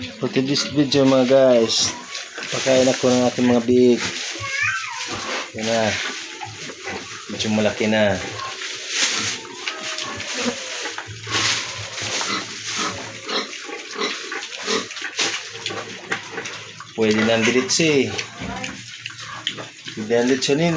For today's video mga guys, pakain ako ng ating mga biik. Yan na. Medyo malaki na. Pwede nang diritsi. Pwede nang diritsunin.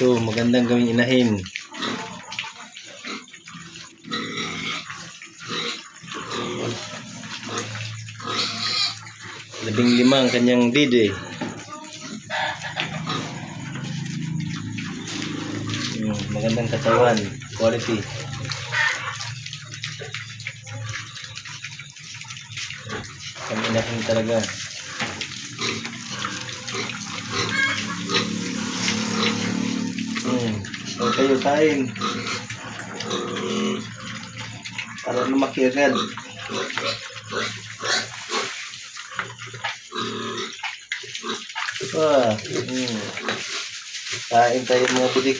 Ito, magandang gawing inahin. Labing lima ang kanyang dide. Hmm, magandang katawan. Quality. Kami inahin talaga. Hmm. O kayo kain. Para lumaki red. Ah, hmm. Kain tayo mga budik.